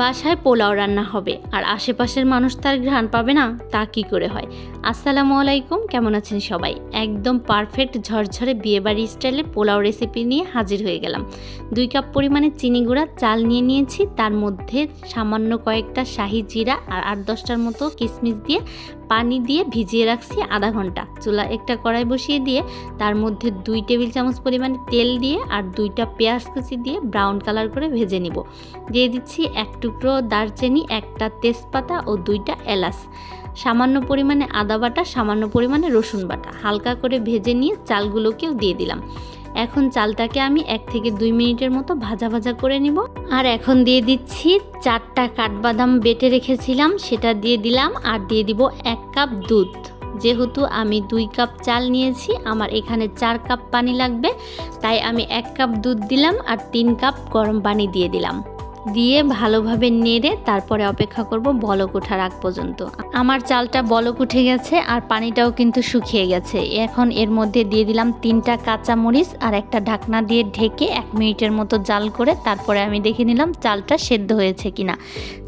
বাসায় পোলাও রান্না হবে। আর আশেপাশের মানুষ তার ঘ্রাণ পাবে না, তা কি করে হয়? আসসালামু আলাইকুম, কেমন আছেন সবাই? একদম পারফেক্ট ঝরঝরে বিয়েবাড়ি স্টাইলে পোলাও রেসিপি নিয়ে হাজির হয়ে গেলাম। দুই কাপ পরিমাণে চিনি গুঁড়া, চাল নিয়ে নিয়েছি। তার মধ্যে সামান্য কয়েকটা শাহি জিরা আর আট দশটার মতো কিশমিশ দিয়ে পানি দিয়ে ভিজিয়ে রাখছি আধা ঘণ্টা। চুলা একটা কড়াই বসিয়ে দিয়ে তার মধ্যে দুই টেবিল চামচ পরিমাণে তেল দিয়ে আর দুইটা পেঁয়াজ কুচি দিয়ে ব্রাউন কালার করে ভেজে নিব। দিয়ে দিচ্ছি এক টুকরো দারচিনি, একটা তেজপাতা ও দুইটা এলাচ। সামান্য পরিমাণে আদা বাটা, সামান্য পরিমাণে রসুন বাটা। হালকা করে ভেজে নিয়ে চালগুলোকেও দিয়ে দিলাম। এখন চালটাকে আমি এক থেকে দুই মিনিটের মতো ভাজা ভাজা করে নিব। আর এখন দিয়ে দিচ্ছি চারটা কাঠবাদাম বেটে রেখেছিলাম, সেটা দিয়ে দিলাম আর দিয়ে দিব এক কাপ দুধ। যেহেতু আমি দুই কাপ চাল নিয়েছি, আমার এখানে চার কাপ পানি লাগবে, তাই আমি এক কাপ দুধ দিলাম আর তিন কাপ গরম পানি দিয়ে দিলাম। দিয়ে ভালোভাবে নেড়ে তারপরে অপেক্ষা করব বলক ওঠার আগ পর্যন্ত। আমার চালটা বলক উঠে গেছে আর পানিটাও কিন্তু শুকিয়ে গেছে। এখন এর মধ্যে দিয়ে দিলাম তিনটা কাঁচা মরিচ আর একটা ঢাকনা দিয়ে ঢেকে এক মিনিটের মতো জাল করে তারপরে আমি দেখে নিলাম চালটা সেদ্ধ হয়েছে কিনা।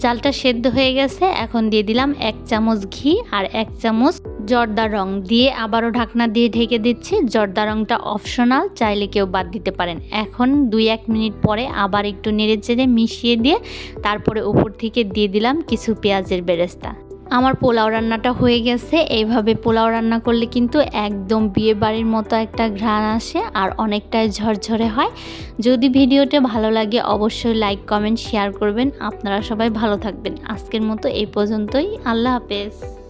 চালটা সেদ্ধ হয়ে গেছে, এখন দিয়ে দিলাম এক চামচ ঘি আর এক চামচ জর্দা রং দিয়ে আবারও ঢাকনা দিয়ে ঢেকে দিচ্ছি। জর্দা রংটা অপশনাল, চাইলে কেউ বাদ দিতে পারেন। এখন দুই এক মিনিট পরে আবার একটু নেড়ে চেড়ে মিশিয়ে দিয়ে তারপরে উপর থেকে দিয়ে দিলাম কিছু পেঁয়াজের বেরেস্তা। আমার পোলাও রান্নাটা হয়ে গেছে। এইভাবে পোলাও রান্না করলে কিন্তু একদম বিয়ে বাড়ির মতো একটা ঘ্রাণ আসে আর অনেকটাই ঝরঝরে হয়। যদি ভিডিওটা ভালো লাগে অবশ্যই লাইক, কমেন্ট, শেয়ার করবেন। আপনারা সবাই ভালো থাকবেন। আজকের মতো এই পর্যন্তই। আল্লাহ হাফেজ।